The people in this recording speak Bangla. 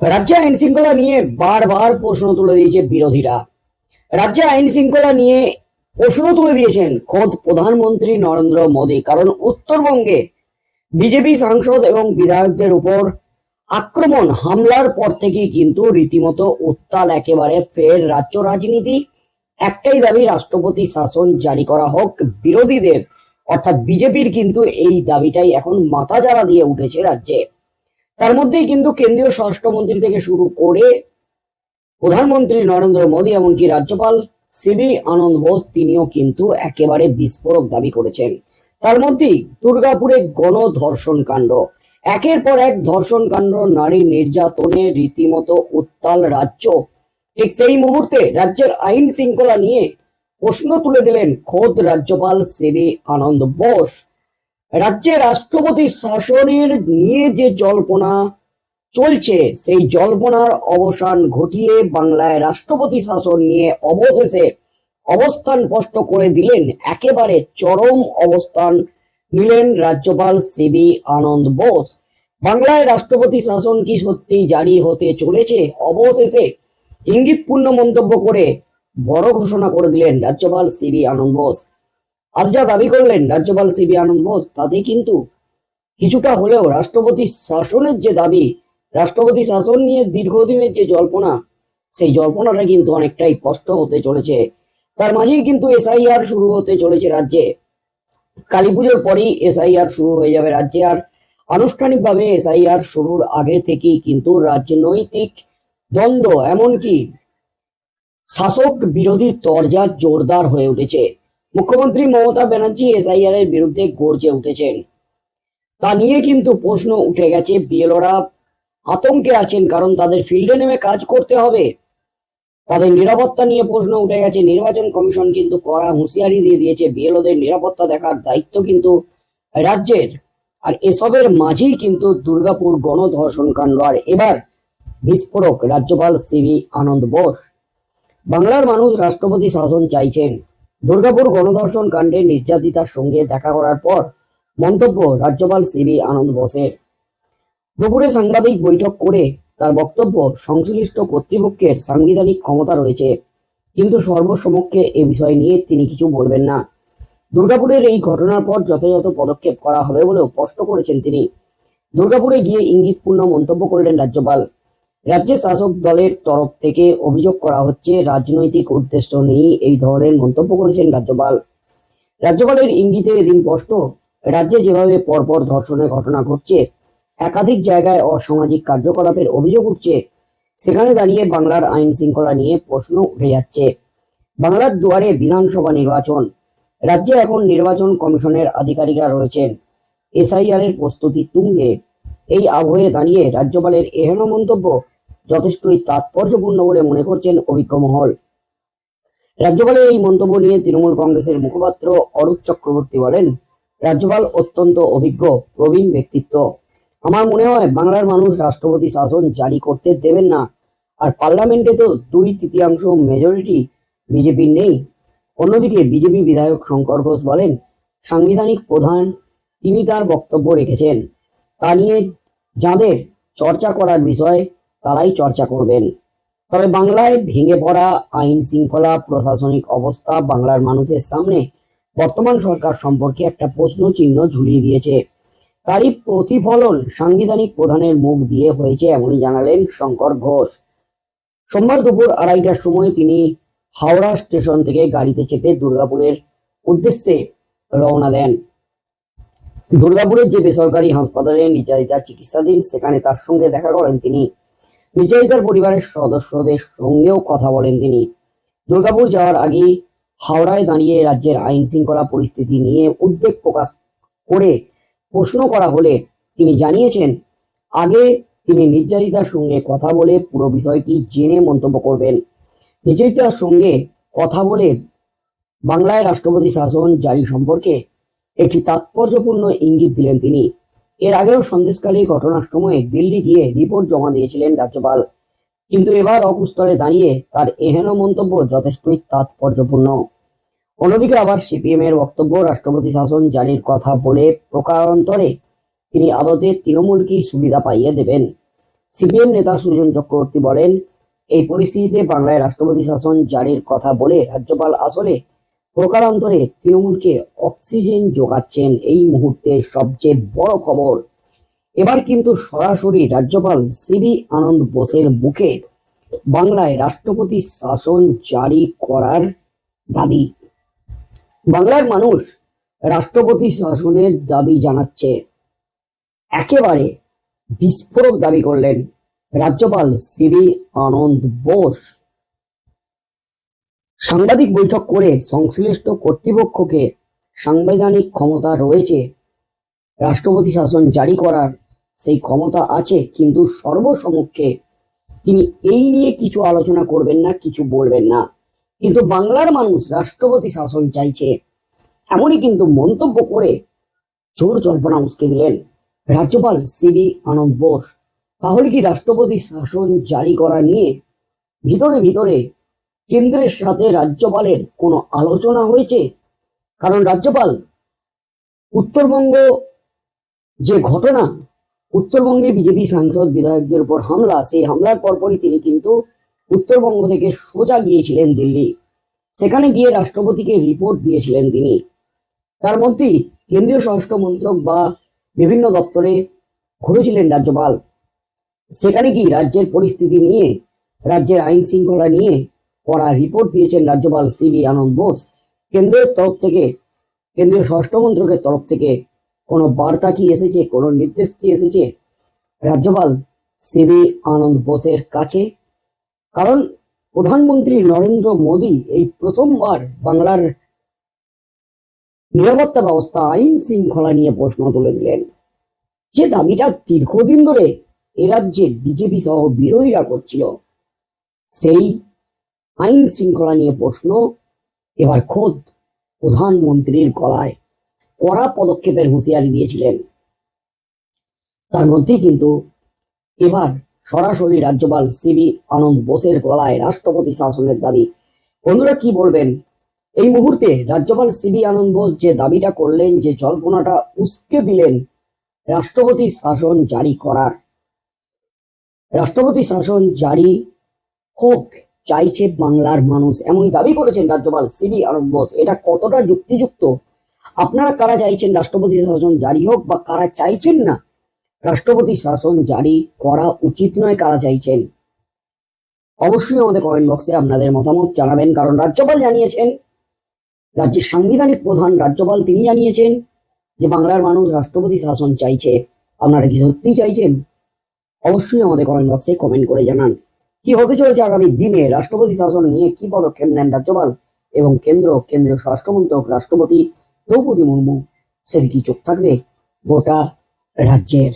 রাজ্যে আইন শৃঙ্খলা নিয়ে বারবার প্রশ্ন তুলে দিয়েছে বিরোধীরা। রাজ্যে আইন শৃঙ্খলা নিয়ে প্রশ্ন তুলে দিয়েছেন খোদ প্রধানমন্ত্রী নরেন্দ্র মোদী, কারণ উত্তরবঙ্গে বিজেপি সাংসদ এবং বিধায়কদের উপর আক্রমণ, হামলার পর থেকেই কিন্তু রীতিমতো উত্তাল একেবারে ফের রাজ্য রাজনীতি। একটাই দাবি, রাষ্ট্রপতি শাসন জারি করা হোক বিরোধীদের, অর্থাৎ বিজেপির কিন্তু এই দাবিটাই এখন মাথা চারা দিয়ে উঠেছে রাজ্যে। তার মধ্যেই কিন্তু কেন্দ্রীয় স্বরাষ্ট্রমন্ত্রী থেকে শুরু করে প্রধানমন্ত্রী নরেন্দ্র মোদী এমনকি রাজ্যপাল সিবি আনন্দ বোস, তিনিও কিন্তু একেবারে বিস্ফোরক দাবি করেছেন। তার মধ্যেই দুর্গাপুরে গণধর্ষণ কাণ্ড। একের পর এক ধর্ষণ কাণ্ড, নারী নির্যাতনে রীতিমতো উত্তাল রাজ্য। ঠিক সেই মুহূর্তে রাজ্যের আইন শৃঙ্খলা নিয়ে প্রশ্ন তুলে দিলেন খোদ রাজ্যপাল সিবি আনন্দ বোস। রাজ্যে রাষ্ট্রপতি শাসনের নিয়ে যে জল্পনা চলছে, সেই জল্পনার অবসান ঘটিয়ে বাংলায় রাষ্ট্রপতি শাসন নিয়ে অবশেষে অবস্থান স্পষ্ট করে দিলেন, একেবারে চরম অবস্থান নিলেন রাজ্যপাল সিবি আনন্দ বোস। বাংলায় রাষ্ট্রপতি শাসন কি সত্যি জারি হতে চলেছে? অবশেষে ইঙ্গিতপূর্ণ মন্তব্য করে বড় ঘোষণা করে দিলেন রাজ্যপাল সিবি আনন্দ বোস। আজ যা দাবি করলেন রাজ্যপাল সিবি আনন্দ বোস তাতে কিন্তু কিছুটা হলেও রাষ্ট্রপতি শাসনের যে দাবি, রাষ্ট্রপতি শাসন নিয়ে দীর্ঘদিনের যে জল্পনা, সেই জল্পনাটা কিন্তু অনেকটাই স্পষ্ট হতে চলেছে। তার মাঝেই কিন্তু এসআইআর শুরু হতে চলেছে রাজ্যে। কালী পুজোর পরেই এসআইআর শুরু হয়ে যাবে রাজ্যে, আর আনুষ্ঠানিকভাবে এসআইআর শুরুর আগে থেকেই কিন্তু রাজনৈতিক দ্বন্দ্ব, এমনকি শাসক বিরোধী তরজা জোরদার হয়ে উঠেছে। মুখ্যমন্ত্রী মমতা ব্যানার্জি এসআইআর এর বিরুদ্ধে গর্জে উঠেছেন। তা নিয়ে কিন্তু প্রশ্ন উঠে গেছে। বিএলওরা আতঙ্কে আছেন কারণ তাদের ফিল্ডে নেমে কাজ করতে হবে। তাদের নিরাপত্তা নিয়ে প্রশ্ন উঠে গেছে। নির্বাচন কমিশন কিন্তু কড়া হুঁশিয়ারি দিয়ে দিয়েছে। বিএলওদের নিরাপত্তা দেখার দায়িত্ব কিন্তু রাজ্যের। আর এসবের মাঝেই কিন্তু দুর্গাপুর গণধর্ষণ কাণ্ড। আর এবার বিস্ফোরক রাজ্যপাল সিবি আনন্দ বোস। বাংলার মানুষ রাষ্ট্রপতি শাসন চাইছেন। দুর্গাপুর গণধর্ষণ কাণ্ডে নির্যাতিতার সঙ্গে দেখা করার পর মন্তব্য রাজ্যপাল সিবি আনন্দ বোসের। দুপুরে সাংবাদিক বৈঠক করে তার বক্তব্য সংশ্লিষ্ট কর্তৃপক্ষের সাংবিধানিক ক্ষমতা রয়েছে, কিন্তু সর্বসমক্ষে এ বিষয় নিয়ে তিনি কিছু বলবেন না। দুর্গাপুরের এই ঘটনার পর যথাযথ পদক্ষেপ করা হবে বলেও স্পষ্ট করেছেন তিনি। দুর্গাপুরে গিয়ে ইঙ্গিতপূর্ণ মন্তব্য করলেন রাজ্যপাল। রাজ্যের শাসক দলের তরফ থেকে অভিযোগ করা হচ্ছে, রাজনৈতিক উদ্দেশ্য নিয়ে এই ধরনের মন্তব্য করেছেন রাজ্যপাল। রাজ্যপালের ইঙ্গিতে এদিন স্পষ্ট, রাজ্যে যেভাবে পরপর ধর্ষণের ঘটনা ঘটছে, একাধিক জায়গায় অসামাজিক কার্যকলাপের অভিযোগ উঠছে, সেখানে দাঁড়িয়ে বাংলার আইন শৃঙ্খলা নিয়ে প্রশ্ন উঠে যাচ্ছে। বাংলার দুয়ারে বিধানসভা নির্বাচন, রাজ্যে এখন নির্বাচন কমিশনের আধিকারিকরা রয়েছেন। এসআইআর এর প্রস্তুতি তুঙ্গে। এই আবহে দাঁড়িয়ে রাজ্যপালের এহেন মন্তব্য যথেষ্টই তাৎপর্যপূর্ণ বলে মনে করছেন অভিজ্ঞ মহল। রাজ্যপালের এই মন্তব্য নিয়ে তৃণমূল কংগ্রেসের মুখপাত্র অরূপ চক্রবর্তী বলেন, রাজ্যপাল অত্যন্ত অভিজ্ঞ, প্রবীণ ব্যক্তিত্ব। আমার মনে হয় বাংলার মানুষ রাষ্ট্রপতি শাসন জারি করতে দেবেন না। আর পার্লামেন্টে তো দুই তৃতীয়াংশ মেজরিটি বিজেপির নেই। অন্যদিকে বিজেপি বিধায়ক শঙ্কর ঘোষ বলেন, সাংবিধানিক প্রধান তিনি তার বক্তব্য রেখেছেন। তা নিয়ে যাদের চর্চা করার বিষয় তারাই চর্চা করবেন। তবে বাংলায় ভেঙে পড়া আইন শৃঙ্খলা, প্রশাসনিক অবস্থা বাংলার মানুষের সামনে বর্তমান সরকার সম্পর্কে একটা প্রশ্ন চিহ্ন ঝুলিয়ে দিয়েছে। তারই প্রতিফলন সাংবিধানিক প্রধানের মুখ দিয়ে হয়েছে এমনই জানালেন শঙ্কর ঘোষ। সোমবার দুপুর আড়াইটার সময় তিনি হাওড়া স্টেশন থেকে গাড়িতে চেপে দুর্গাপুরের উদ্দেশ্যে রওনা দেন। দুর্গাপুরের যে বেসরকারি হাসপাতালে নির্যাতিতার চিকিৎসাধীন, সেখানে তার সঙ্গে দেখা করেন তিনি। নির্যাতিতার পরিবারের সদস্যদের সঙ্গেও কথা বলেন তিনি। দুর্গাপুর যাওয়ার আগে হাওড়ায় দাঁড়িয়ে রাজ্যের আইন শৃঙ্খলা পরিস্থিতি নিয়ে উদ্বেগ প্রকাশ করে প্রশ্ন করা হলে তিনি জানিয়েছেন, আগে তিনি নির্যাতিতার সঙ্গে কথা বলে পুরো বিষয়টি জেনে মন্তব্য করবেন। নির্যাতিতার সঙ্গে কথা বলে বাংলায় রাষ্ট্রপতি শাসন জারি সম্পর্কে একটি তাৎপর্যপূর্ণ ইঙ্গিত দিলেন তিনি। এর আগেও সন্দেশকালীর ঘটনার সময় দিল্লি গিয়ে রিপোর্ট জমা দিয়েছিলেন রাজ্যপাল। কিন্তু এবার অকুস্তরে দাঁড়িয়ে তার এহেন মন্তব্য যথেষ্টই তাৎপর্যপূর্ণ। অন্যদিকে আবার সিপিএম এর বক্তব্য, রাষ্ট্রপতি শাসন জারির কথা বলে প্রকারান্তরে তিনি আদতে তৃণমূলকেই সুবিধা পাইয়ে দেবেন? সিপিএম নেতা সুজন চক্রবর্তী বলেন, এই পরিস্থিতিতে বাংলায় রাষ্ট্রপতি শাসন জারির কথা বলে রাজ্যপাল আসলে প্রকারান্তরে তৃণমূলকে অক্সিজেন যোগাচ্ছেন এই মুহূর্তের সবচেয়ে বড় খবর। এবার কিন্তু সরাসরি রাজ্যপাল সিবি আনন্দ বোসের মুখে বাংলায় রাষ্ট্রপতি শাসন জারি করার দাবি। বাংলার মানুষ রাষ্ট্রপতি শাসনের দাবি জানাচ্ছে। একেবারে বিস্ফোরক দাবি করলেন রাজ্যপাল সিবি আনন্দ বোস। সাংবাদিক বৈঠক করে সংশ্লিষ্ট কর্তৃপক্ষকে সাংবিধানিক ক্ষমতা রয়েছে। রাষ্ট্রপতি শাসন জারি করার সেই ক্ষমতা আছে, কিন্তু সর্বসমক্ষে তিনি এই নিয়ে কিছু আলোচনা করবেন না, কিছু বলবেন না। কিন্তু বাংলার মানুষ রাষ্ট্রপতি শাসন চাইছে। এমনই কিন্তু মন্তব্য করে জোর জল্পনা উসকে দিলেন রাজ্যপাল সিবি আনন্দ বোস। তাহলে কি রাষ্ট্রপতি শাসন জারি করা নিয়ে ভিতরে ভিতরে কেন্দ্রের সাথে রাজ্যপালের কোনো আলোচনা হয়েছে? কারণ রাজ্যপাল, উত্তরবঙ্গ যে ঘটনা, উত্তরবঙ্গে বিজেপি সাংসদ বিধায়কদের উপর হামলা, সেই হামলার পরপরই তিনি কিন্তু উত্তরবঙ্গ থেকে সোজা গিয়েছিলেন দিল্লি। সেখানে গিয়ে রাষ্ট্রপতিকে রিপোর্ট দিয়েছিলেন তিনি। তার মধ্যেই কেন্দ্রীয় স্বরাষ্ট্র মন্ত্রক বা বিভিন্ন দপ্তরে ঘুরেছিলেন রাজ্যপাল। সেখানে কি রাজ্যের পরিস্থিতি নিয়ে, রাজ্যের আইন শৃঙ্খলা নিয়ে করা রিপোর্ট দিয়েছেন রাজ্যপাল সিবি আনন্দ বোস। কেন্দ্রের তরফ থেকে, কেন্দ্রীয় স্বরাষ্ট্র মন্ত্রকের তরফ থেকে কোনো বার্তা কি এসেছে, কোনো নির্দেশ কি এসেছে? রাজ্যপাল সিবি আনন্দ বোসের কাছে। কারণ প্রধানমন্ত্রী নরেন্দ্র মোদী এই প্রথমবার বাংলার নিরাপত্তা ব্যবস্থা, আইন শৃঙ্খলা নিয়ে প্রশ্ন তুলে দিলেন। যে দাবিটা দীর্ঘদিন ধরে এ রাজ্যে বিজেপি সহ বিরোধীরা করছিল, সেই আইন শৃঙ্খলা নিয়ে প্রশ্ন, এবার খোদ প্রধানমন্ত্রীর গলায় কড়া পদক্ষেপের হুঁশিয়ারি দিয়েছিলেন। তার মধ্যেই কিন্তু এবার সরাসরি রাজ্যপাল সিবি আনন্দ বোসের গলায় রাষ্ট্রপতি শাসনের দাবি। বন্ধুরা, কি বলবেন? এই মুহূর্তে রাজ্যপাল সিবি আনন্দ বোস যে দাবিটা করলেন, যে জল্পনাটা উস্কে দিলেন, রাষ্ট্রপতি শাসন জারি করার। রাষ্ট্রপতি শাসন জারি হোক চাইছে বাংলার মানুষ। এমনই দাবি করেছেন রাজ্যপাল সিবি আনন্দ বোস। এটা কতটা যুক্তিযুক্ত? আপনারা কারা চাইছেন রাষ্ট্রপতি শাসন জারি হোক বা কারা চাইছেন না, রাষ্ট্রপতি শাসন জারি করা উচিত নয় কারা চাইছেন। অবশ্যই আমাদের কমেন্ট বক্সে আপনাদের মতামত জানাবেন, কারণ রাজ্যপাল জানিয়েছেন, রাজ্যের সাংবিধানিক প্রধান রাজ্যপাল তিনি জানিয়েছেন যে বাংলার মানুষ রাষ্ট্রপতি শাসন চাইছে। আপনারা কি সত্যি চাইছেন? অবশ্যই আমাদের কমেন্ট বক্সে কমেন্ট করে জানান। কি হতে চলেছে আগামী দিনে? রাষ্ট্রপতি শাসন নিয়ে কি পদক্ষেপ নেন রাজ্যপাল এবং কেন্দ্র? কেন্দ্রীয় স্বরাষ্ট্রমন্ত্রক রাষ্ট্রপতি দ্রৌপদী মুর্মু সেদিকে চোখ থাকবে গোটা রাজ্যের।